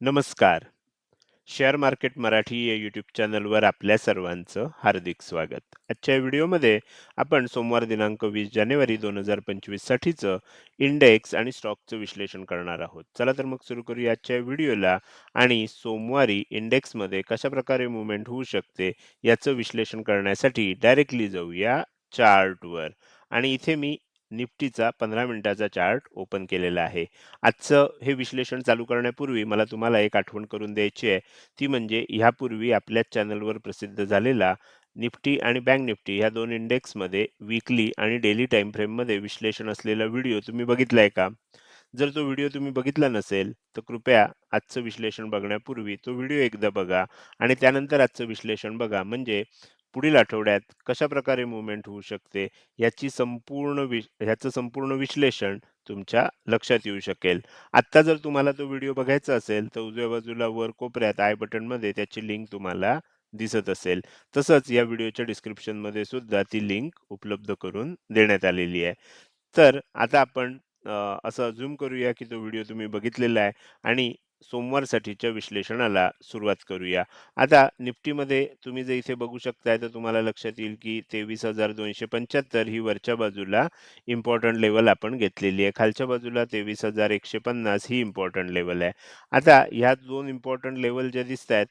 नमस्कार. Share market Marathi या YouTube चॅनलवर आपल्या सर्वांचं हार्दिक स्वागत. आजच्या व्हिडिओमध्ये आपण सोमवार दिनांक 20 जानेवारी 2025 साठीचं इंडेक्स आणि स्टॉकचं विश्लेषण करणार आहोत. चला तर मग सुरू करूया आजच्या व्हिडिओला आणि सोमवारी इंडेक्समध्ये कशाप्रकारे मुवमेंट होऊ शकते याचं विश्लेषण करण्यासाठी डायरेक्टली जाऊया चार्टवर आणि इथे मी निफ्टीचा 15 मिनिटाचा चार्ट ओपन केलेला आहे. आजचं हे विश्लेषण चालू करण्यापूर्वी मला तुम्हाला एक आठवण करून द्यायची आहे. ती म्हणजे ह्यापूर्वी आपल्याच चॅनलवर प्रसिद्ध झालेला निफ्टी आणि बँक निफ्टी ह्या दोन इंडेक्समध्ये वीकली आणि डेली टाईम फ्रेममध्ये विश्लेषण असलेला व्हिडिओ तुम्ही बघितला आहे का? जर तो व्हिडिओ तुम्ही बघितला नसेल, तर कृपया आजचं विश्लेषण बघण्यापूर्वी तो व्हिडिओ एकदा बघा आणि त्यानंतर आजचं विश्लेषण बघा. म्हणजे पुढील आठवड्यात कशाप्रकारे मुवमेंट होऊ शकते याची संपूर्ण वि ह्याचं संपूर्ण विश्लेषण तुमच्या लक्षात येऊ शकेल. आत्ता जर तुम्हाला तो व्हिडिओ बघायचा असेल, तर उजव्या बाजूला वर कोपऱ्यात आय बटनमध्ये त्याची लिंक तुम्हाला दिसत असेल. तसंच या व्हिडिओच्या डिस्क्रिप्शनमध्ये सुद्धा ती लिंक उपलब्ध करून देण्यात आलेली आहे. तर आता आपण असं झूम करूया की तो व्हिडिओ तुम्ही बघितलेला आहे आणि सोमवारसाठीच्या विश्लेषणाला सुरुवात करूया. आता निफ्टीमध्ये तुम्ही जर इथे बघू शकताय, तर तुम्हाला लक्षात येईल की 23,275 ही वरच्या बाजूला इम्पॉर्टंट लेवल आपण घेतलेली आहे. खालच्या बाजूला 23,150 ही इम्पॉर्टंट लेवल आहे. आता ह्या दोन इम्पॉर्टंट लेवल ज्या दिसतायत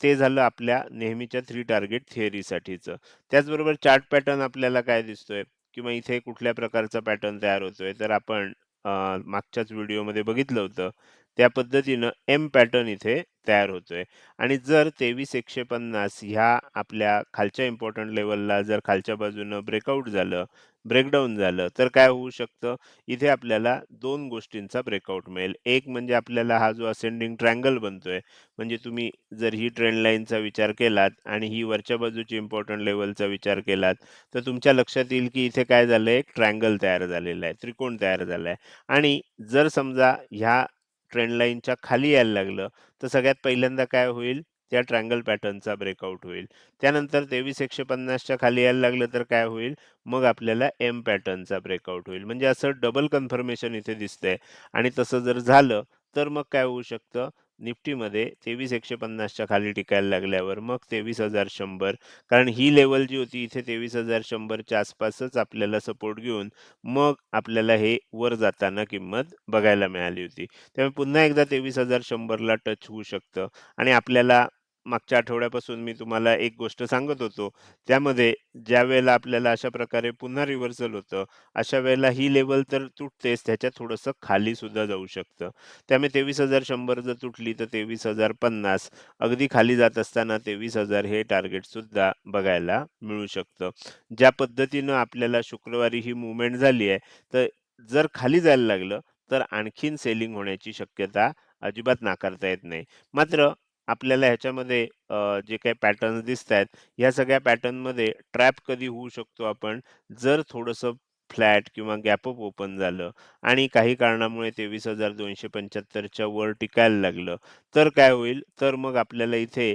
ते झालं आपल्या नेहमीच्या थ्री टार्गेट थिअरीसाठीचं. त्याचबरोबर चार्ट पॅटर्न आपल्याला काय दिसतोय किंवा इथे कुठल्या प्रकारचा पॅटर्न तयार होतोय, तर आपण मागच्याच व्हिडिओमध्ये बघितलं होतं. त्या पद्धतीनं एम पॅटर्न इथे तयार होतोय आणि जर 23,150 ह्या आपल्या खालच्या इम्पॉर्टंट लेवलला जर खालच्या बाजूनं ब्रेकआउट झालं, ब्रेकडाऊन झालं, तर काय होऊ शकतं? इथे आपल्याला दोन गोष्टींचा ब्रेकआउट मिळेल. एक म्हणजे आपल्याला हा जो असेंडिंग ट्रँगल बनतोय, म्हणजे तुम्ही जर ही ट्रेंड लाईनचा विचार केलात आणि ही वरच्या बाजूची इम्पॉर्टंट लेवलचा विचार केलात, तर तुमच्या लक्षात येईल की इथे काय झालं एक ट्रँगल तयार झालेला आहे, त्रिकोण तयार झाला आहे आणि जर समजा ह्या ट्रेंड लाईनच्या खाली यायला लागलं, तर सगळ्यात पहिल्यांदा काय होईल? त्या ट्रँगल पॅटर्नचा ब्रेकआउट होईल. त्यानंतर तेवीस एकशे पन्नासच्या खाली यायला लागलं तर काय होईल? मग आपल्याला एम पॅटर्नचा ब्रेकआउट होईल. म्हणजे असं डबल कन्फर्मेशन इथे दिसतंय आणि तसं जर झालं, तर मग काय होऊ शकतं? निफ्टीमध्ये तेवीस एकशे पन्नासच्या खाली टिकायला लागल्यावर मग 23,100 कारण ही लेवल जी होती इथे तेवीस हजार शंभरच्या आसपासच आपल्याला सपोर्ट घेऊन मग आपल्याला हे वर जाताना किंमत बघायला मिळाली होती. त्यामुळे पुन्हा एकदा तेवीस हजार शंभरला टच होऊ शकतं आणि आपल्याला मागच्या आठवड्यापासून मी तुम्हाला एक गोष्ट सांगत होतो. त्यामध्ये ज्यावेळेला आपल्याला अशा प्रकारे पुन्हा रिव्हर्सल होतं, अशा वेळेला ही लेव्हल तर तुटतेच, त्याच्या थोडंसं खाली सुद्धा जाऊ शकतं. त्यामुळे 23,100 जर तुटली तर 23,050 अगदी खाली जात असताना 23,000 हे टार्गेट सुद्धा बघायला मिळू शकतं. ज्या पद्धतीनं आपल्याला शुक्रवारी ही मूव्हमेंट झाली आहे, तर जर खाली जायला लागलं, तर आणखीन सेलिंग होण्याची शक्यता अजिबात नाकारता येत नाही. मात्र आपल्याला ह्याच्यामध्ये अ, जे काही पॅटर्न्स दिसतायत, ह्या सगळ्या पॅटर्नमध्ये ट्रॅप कधी होऊ शकतो आपण? जर थोडंसं फ्लॅट किंवा गॅप अप ओपन झालं आणि काही कारणामुळे 23,275 च्या वर टिकायला लागलं, तर काय होईल? तर मग आपल्याला इथे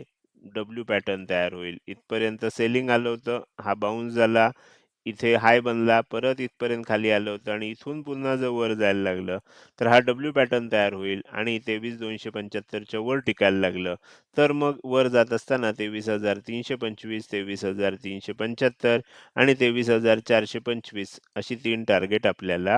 डब्ल्यू पॅटर्न तयार होईल. इथपर्यंत सेलिंग आलं होतं, हा बाउन्स झाला, इथे हाय बनला परत इथपर्यंत खाली आलं होतं आणि इथून पुन्हा जर वर जायला लागलं. तर हा डब्ल्यू पॅटर्न तयार होईल आणि तेवीस दोनशे पंच्याहत्तरच्या वर टिकायला लागलं. तर मग वर जात असताना तेवीस हजार तीनशे पंचवीस तेवीस हजार तीनशे पंच्याहत्तर आणि तेवीस हजार चारशे पंचवीस अशी तीन टार्गेट आपल्याला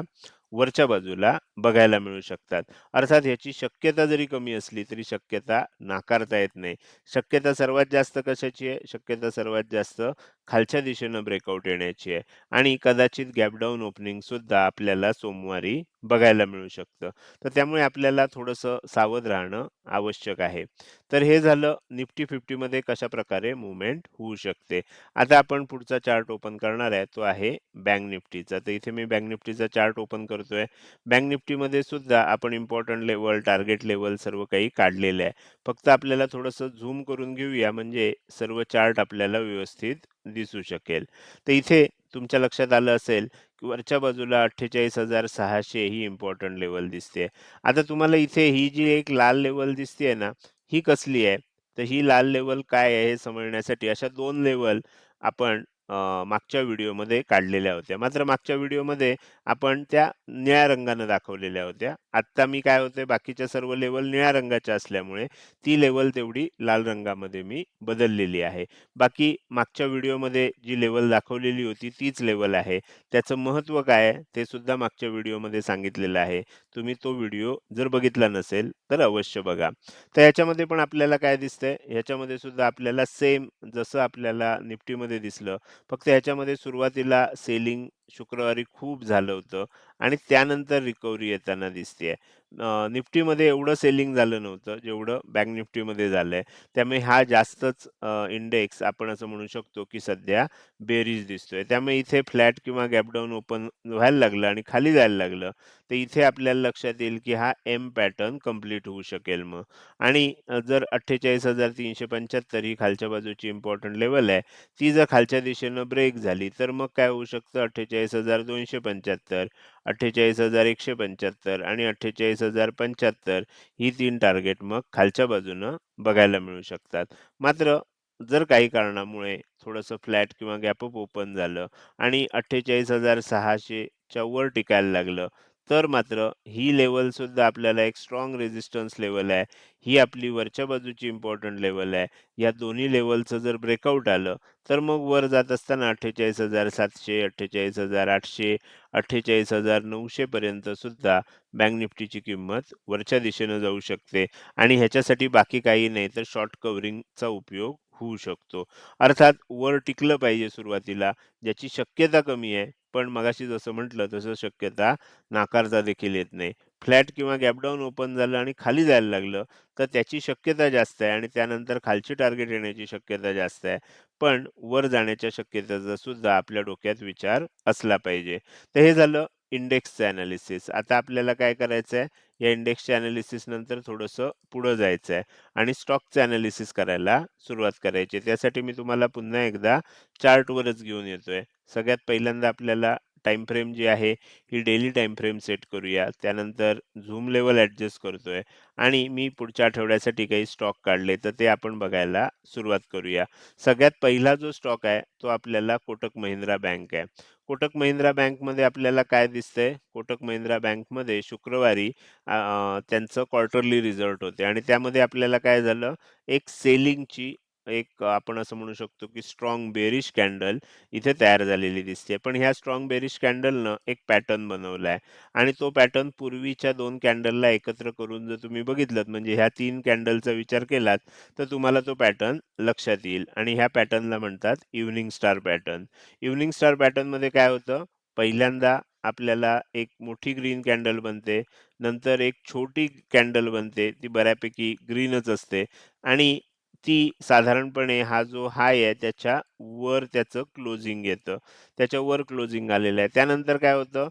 वरच्या बाजूला बघायला मिळू शकतात. अर्थात ह्याची शक्यता जरी कमी असली, तरी शक्यता नाकारता येत नाही. शक्यता सर्वात जास्त कशाची आहे? शक्यता सर्वात जास्त खालच्या दिशेनं ब्रेकआउट येण्याची आहे आणि कदाचित गॅपडाऊन ओपनिंग सुद्धा आपल्याला सोमवारी बघायला मिळू शकतं. तर त्यामुळे आपल्याला थोडंसं सावध राहणं आवश्यक आहे. तर हे झालं निफ्टी फिफ्टीमध्ये कशाप्रकारे मूव्हमेंट होऊ शकते. आता आपण पुढचा चार्ट ओपन करणार आहे, तो आहे बँक निफ्टीचा. तर इथे मी बँक निफ्टीचा चार्ट ओपन करतोय. बँक निफ्टीमध्ये सुद्धा आपण इम्पोर्टंट लेव्हल, टार्गेट लेव्हल सर्व काही काढलेलं आहे. फक्त आपल्याला थोडंसं झूम करून घेऊया, म्हणजे सर्व चार्ट आपल्याला व्यवस्थित दिसू शकेल. तर इथे तुमच्या लक्षात आलं असेल, वरच्या बाजूला 48,600 ही इम्पोर्टंट लेव्हल दिसते. आता तुम्हाला इथे ही जी एक लाल लेव्हल दिसतेय ना, ही कसली आहे? तर ही लाल लेव्हल काय आहे हे समजण्यासाठी अशा 2 लेव्हल आपण अ, मागच्या व्हिडिओमध्ये काढलेल्या होत्या. मात्र मागच्या व्हिडिओमध्ये आपण त्या निळ्या रंगानं दाखवलेल्या होत्या. आत्ता मी काय होतंय बाकीच्या सर्व लेव्हल निळ्या रंगाच्या असल्यामुळे ती लेव्हल तेवढी लाल रंगामध्ये मी बदललेली आहे. बाकी मागच्या व्हिडिओमध्ये जी लेव्हल दाखवलेली होती तीच लेव्हल आहे. त्याचं महत्त्व काय आहे ते सुद्धा मागच्या व्हिडिओमध्ये सांगितलेलं आहे. तुम्ही तो व्हिडिओ जर बघितला नसेल तर अवश्य बघा. तर ह्याच्यामध्ये पण आपल्याला काय दिसतंय, ह्याच्यामध्ये सुद्धा आपल्याला सेम जसं आपल्याला निफ्टीमध्ये दिसलं, फक्त ह्याच्यामध्ये सुरुवातीला सेलिंग शुक्रवारी खूप झालं होतं आणि त्यानंतर रिकव्हरी येताना दिसतेय. अ, निफ्टीमध्ये एवढं सेलिंग झालं नव्हतं, जेवढं बँक निफ्टीमध्ये झालंय. त्यामुळे हा जास्तच इंडेक्स आपण असं म्हणू शकतो, की सध्या बेरीज दिसतोय. त्यामुळे इथे फ्लॅट किंवा गॅपडाउन ओपन व्हायला लागलं आणि खाली जायला लागलं, तर इथे आपल्याला लक्षात येईल, की हा एम पॅटर्न कंप्लीट होऊ शकेल मग. आणि अ, जर 48,375 ही खालच्या बाजूची इम्पोर्टंट लेव्हल आहे. ती जर खालच्या दिशेनं ब्रेक झाली, तर मग काय होऊ शकतं अठ्ठेचाळीस हजार दोनशे पंच्याहत्तर अठ्ठेचाळीस हजार एकशे पंच्याहत्तर आणि अठ्ठेचाळीस हजार पंच्याहत्तर ही तीन टार्गेट मग खालच्या बाजूनं बघायला मिळू शकतात. मात्र जर काही कारणामुळे थोडंसं फ्लॅट किंवा गॅपअप ओपन झालं आणि अठ्ठेचाळीस हजार सहाशेच्या वर टिकायला लागलं तर मात्र ही लेवलसुद्धा आपल्याला एक स्ट्राँग रेझिस्टन्स लेवल आहे. ही आपली वरच्या बाजूची इम्पॉर्टंट लेवल आहे. या दोन्ही लेवलचं जर ब्रेकआउट आलं, तर मग वर जात असताना 48,700, 48,800, 48,900 पर्यंत सुद्धा बँक निफ्टीची किंमत वरच्या दिशेनं जाऊ शकते आणि ह्याच्यासाठी बाकी काही नाही तर शॉर्ट कव्हरिंगचा उपयोग होऊ शकतो. अर्थात वर टिकलं पाहिजे सुरुवातीला, ज्याची शक्यता कमी आहे. पण मगाशी जसं म्हटलं तसं शक्यता नाकारता देखील येत नाही. फ्लॅट किंवा गॅपडाऊन ओपन झालं आणि खाली जायला लागलं, तर त्याची शक्यता जास्त आहे आणि त्यानंतर खालची टार्गेट येण्याची शक्यता जास्त आहे. पण वर जाण्याच्या शक्यतेचा सुद्धा आपल्या डोक्यात विचार असला पाहिजे. तर हे झालं इंडेक्सचं एनालिसिस. आता आपल्याला काय करायचं आहे, या इंडेक्सच्या अनालिसिस नंतर थोडंसं पुढं जायचं आहे आणि स्टॉकचं अनालिसिस करायला सुरुवात करायची आहे. त्यासाठी मी तुम्हाला पुन्हा एकदा चार्टवरच घेऊन येतोय. सगळ्यात पहिल्यांदा आपल्याला टाईम फ्रेम जी आहे, ही डेली टाईम फ्रेम सेट करूया. त्यानंतर झूम लेवल ॲडजस्ट करतोय आणि मी पुढच्या आठवड्यासाठी काही स्टॉक काढले, तर ते आपण बघायला सुरुवात करूया. सगळ्यात पहिला जो स्टॉक आहे, तो आपल्याला कोटक महिंद्रा बँक आहे. कोटक महिंद्रा बँकमध्ये आपल्याला काय दिसतंय, कोटक महिंद्रा बँकमध्ये शुक्रवारी त्यांचं क्वार्टरली रिझल्ट होते आणि त्यामध्ये आपल्याला काय झालं, एक सेलिंगची एक आपण असं म्हणू शकतो, की स्ट्राँग बेरिश कॅन्डल इथे तयार झालेली दिसते. पण ह्या स्ट्राँग बेरिश कॅन्डलनं एक पॅटर्न आहे आणि तो पॅटर्न पूर्वीच्या दोन कॅन्डलला एकत्र करून जर तुम्ही बघितलत, म्हणजे ह्या तीन कॅन्डलचा विचार केलात, तर तुम्हाला तो पॅटर्न लक्षात येईल आणि ह्या पॅटर्नला म्हणतात evening star pattern. Evening star पॅटर्नमध्ये काय होतं, पहिल्यांदा आपल्याला एक मोठी ग्रीन कॅन्डल बनते, नंतर एक छोटी कॅन्डल बनते, ती बऱ्यापैकी ग्रीनच असते आणि ती साधारणपणे हा जो हाय आहे त्याच्या वर त्याचं क्लोजिंग येतं. त्याच्या वर क्लोजिंग आलेलं आहे. त्यानंतर काय होतं,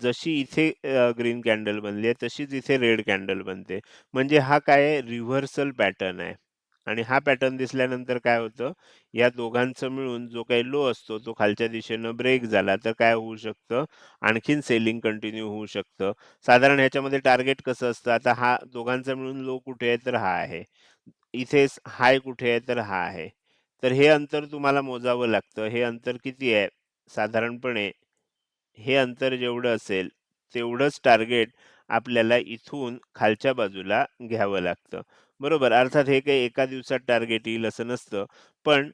जशी इथे ग्रीन कॅन्डल बनली आहे, तशीच इथे रेड कॅन्डल बनते. म्हणजे हा काय आहे रिव्हर्सल पॅटर्न आहे आणि हा पॅटर्न दिसल्यानंतर काय होतं, या दोघांचं मिळून जो काही लो असतो, तो खालच्या दिशेनं ब्रेक झाला, तर काय होऊ शकतं, आणखीन सेलिंग कंटिन्यू होऊ शकतं. साधारण ह्याच्यामध्ये टार्गेट कसं असतं, आता हा दोघांचा मिळून लो कुठे आहे, तर हा आहे. इथेच हाय कुठे आहे, तर हा आहे. तर हे अंतर तुम्हाला मोजावं लागतं. हे अंतर किती आहे? साधारणपणे हे अंतर जेवढं असेल, तेवढंच टार्गेट आपल्याला इथून खालच्या बाजूला घ्यावं लागतं. बरोबर. अर्थात हे काही एका दिवसात टार्गेट येईल असं नसतं. पण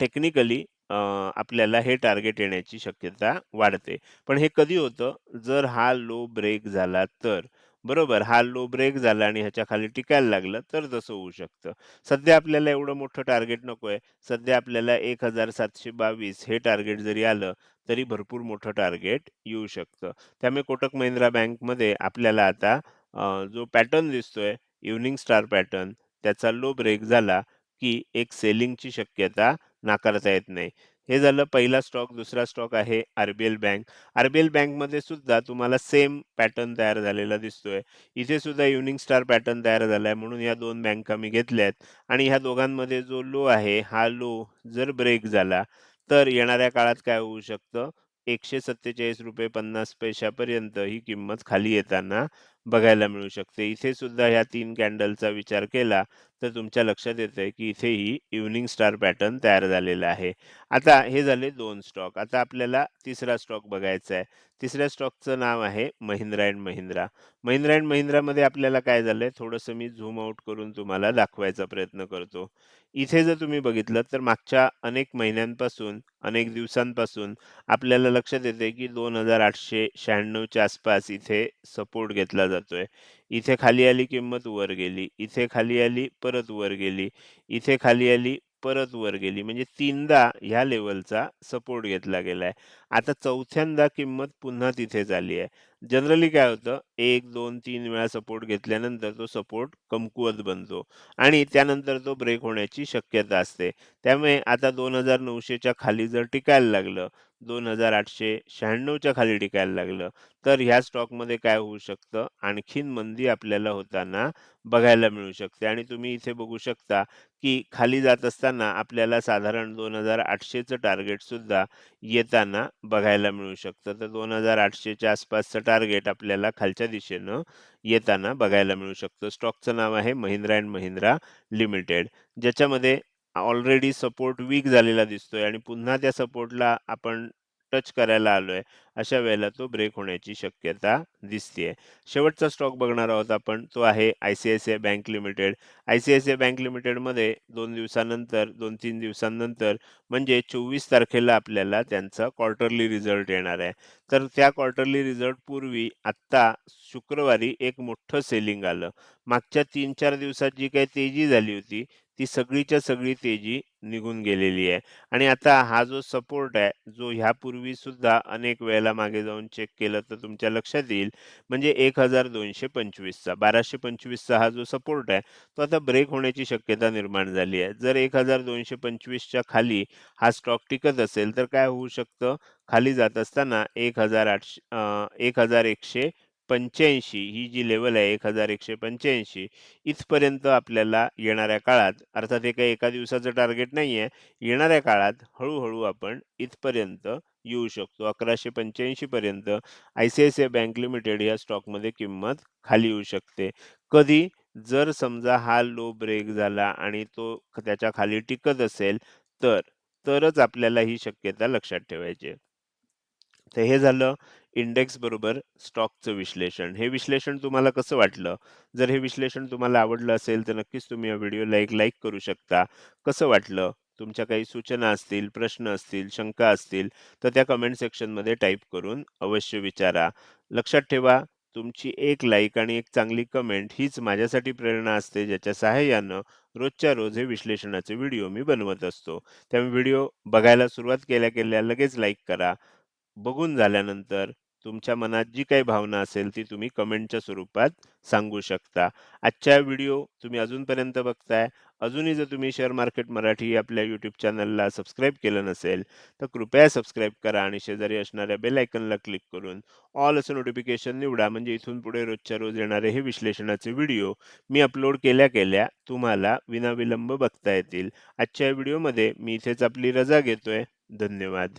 टेक्निकली अ, आपल्याला हे टार्गेट येण्याची शक्यता वाढते. पण हे कधी होतं? जर हा लो ब्रेक झाला तर. बरोबर. हा लो ब्रेक झाला आणि ह्याच्या खाली टिकायला लागलं, तर तसं होऊ शकतं. सध्या आपल्याला एवढं मोठं टार्गेट नकोय. सध्या आपल्याला 1,722 हे टार्गेट जरी आलं, तरी भरपूर मोठं टार्गेट येऊ शकतं. त्यामुळे कोटक महिंद्रा बँकमध्ये आपल्याला आता अ, जो पॅटर्न दिसतोय, इव्हनिंग स्टार पॅटर्न, त्याचा लो ब्रेक झाला, की एक सेलिंगची शक्यता नाकारता येत नाही. हे झालं पहिला स्टॉक. दुसरा स्टॉक आहे आरबीएल बँक. आरबीएल बँकमध्ये सुद्धा तुम्हाला सेम पॅटर्न तयार झालेला दिसतोय. इथे सुद्धा इव्हनिंग स्टार पॅटर्न तयार झालाय म्हणून या दोन बँका मी आहेत आणि ह्या दोघांमध्ये जो लो आहे, हा लो जर ब्रेक झाला, तर येणाऱ्या काळात काय होऊ शकतं, ₹147.50 ही किंमत खाली येताना बघायला मिळू शकते. इथे सुद्धा ह्या 3 कॅन्डलचा विचार केला, तर तुमच्या लक्षात येतंय, की इथेही इव्हनिंग स्टार पॅटर्न तयार झालेला आहे. आता हे झाले 2 स्टॉक. आता आपल्याला तिसरा स्टॉक बघायचा आहे. तिसऱ्या स्टॉकचं नाव आहे महिंद्रा अँड महिंद्रा. महिंद्रा अँड महिंद्रामध्ये आपल्याला काय झालंय, थोडंसं मी झूम आउट करून तुम्हाला दाखवायचा प्रयत्न करतो. इथे जर तुम्ही बघितलं, तर मागच्या अनेक महिन्यांपासून, अनेक दिवसांपासून आपल्याला लक्षात येते, की 2896 च्या आसपास इथे सपोर्ट घेतला जातोय. इथे खाली आली किंमत वर गेली, इथे खाली आली, परत वर गेली, इथे खाली आली, परत वर गेली. म्हणजे तीनदा ह्या लेव्हलचा सपोर्ट घेतला गेलाय. आता चौथ्यांदा किंमत पुन्हा तिथेच आली आहे. जनरली काय होतं 1, 2, 3 वेळा सपोर्ट घेतल्यानंतर तो सपोर्ट कमकुवत बनतो आणि त्यानंतर तो ब्रेक होण्याची शक्यता असते. त्यामुळे आता 2900 च्या खाली जर टिकायला लागलं, 2896 च्या खाली टिकायला लागलं, तर ह्या स्टॉकमध्ये काय होऊ शकतं, आणखीन मंदी आपल्याला होताना बघायला मिळू शकते आणि तुम्ही इथे बघू शकता, की खाली जात असताना आपल्याला साधारण दोन हजार आठशेचं टार्गेटसुद्धा येताना बघायला मिळू शकतं. तर दोन हजार आठशेच्या आसपासचं टार्गेट आपल्याला खालच्या दिशेनं येताना बघायला मिळू शकतं. स्टॉकचं नाव आहे महिंद्रा अँड महिंद्रा लिमिटेड. ज्याच्यामध्ये ऑलरेडी सपोर्ट वीक झालेला दिसतोय आणि पुन्हा त्या सपोर्टला आपण टच करायला आलोय. अशा वेळेला तो ब्रेक होण्याची शक्यता दिसतीये. शेवटचा स्टॉक बघणार आहोत आपण, तो आहे ICICI bank limited. ICICI bank लिमिटेडमध्ये दोन दिवसानंतर, 2-3 दिवसांनंतर म्हणजे 24 तारखेला आपल्याला त्यांचा क्वार्टरली रिझल्ट येणार आहे. तर त्या क्वार्टरली रिझल्ट पूर्वी आत्ता शुक्रवारी एक मोठं सेलिंग आलं. मागच्या 3-4 दिवसात जी काही तेजी झाली होती, ती सगळीच्या सगळी तेजी निघून गेलेली आहे. आणि आता हा जो सपोर्ट आहे, जो ह्यापूर्वी सुद्धा अनेक वेळेला मागे जाऊन चेक केलं तर तुमच्या लक्षात येईल, म्हणजे एक हजार दोनशे पंचवीसचा बाराशे पंचवीसचा हा जो सपोर्ट आहे, तो आता ब्रेक होण्याची शक्यता निर्माण झाली आहे. जर एक हजार दोनशे पंचवीसच्या खाली हा स्टॉक टिकत असेल, तर काय होऊ शकतं, खाली जात असताना एक हजार आठशे एक हजार एकशे 1185 ही जी लेवल आहे 1185 इथपर्यंत आपल्याला येणाऱ्या काळात, अर्थात हे काही एका दिवसाचं टार्गेट नाही आहे येणाऱ्या काळात हळूहळू आपण इथपर्यंत येऊ शकतो. 1185 पर्यंत आय-सी-आय-सी-आय बँक लिमिटेड या स्टॉकमध्ये किंमत खाली येऊ शकते. कधी? जर समजा हा लो ब्रेक झाला आणि तो त्याच्याखाली टिकत असेल तर. तरच आपल्याला ही शक्यता लक्षात ठेवायची तर हे झालं इंडेक्स बरोबर स्टॉकचं विश्लेषण. हे विश्लेषण तुम्हाला कसं वाटलं? जर हे विश्लेषण तुम्हाला आवडलं असेल, तर नक्कीच तुम्ही या व्हिडिओला एक लाईक करू शकता. कसं वाटलं? तुमच्या काही सूचना असतील, प्रश्न असतील, शंका असतील, तर त्या कमेंट सेक्शनमध्ये टाईप करून अवश्य विचारा. लक्षात ठेवा, तुमची एक लाईक आणि एक चांगली कमेंट हीच माझ्यासाठी प्रेरणा असते, ज्याच्या सहाय्यानं रोजच्या रोज हे विश्लेषणाचे व्हिडिओ मी बनवत असतो. त्यामुळे व्हिडिओ बघायला सुरुवात केल्या-केल्या लगेच लाईक करा. बघून झाल्यानंतर तुमच्या मनात जी काही भावना असेल, ती तुम्ही कमेंटच्या स्वरूपात सांगू शकता. आजच्या व्हिडिओ तुम्ही अजूनपर्यंत बघताय. अजूनही जर तुम्ही शेअर मार्केट मराठी आपल्या YouTube चॅनलला सबस्क्राईब केलं नसेल, तर कृपया सबस्क्राईब करा आणि शेजारी असणाऱ्या बेल आयकॉनला क्लिक करून ऑल असं नोटिफिकेशन निवडा. म्हणजे इथून पुढे रोजच्या रोज येणारे हे विश्लेषणाचे व्हिडिओ मी अपलोड केल्या-केल्या तुम्हाला विनाविलंब बघता येतील. आजच्या व्हिडिओमध्ये मी इथेच आपली रजा घेतोय. धन्यवाद.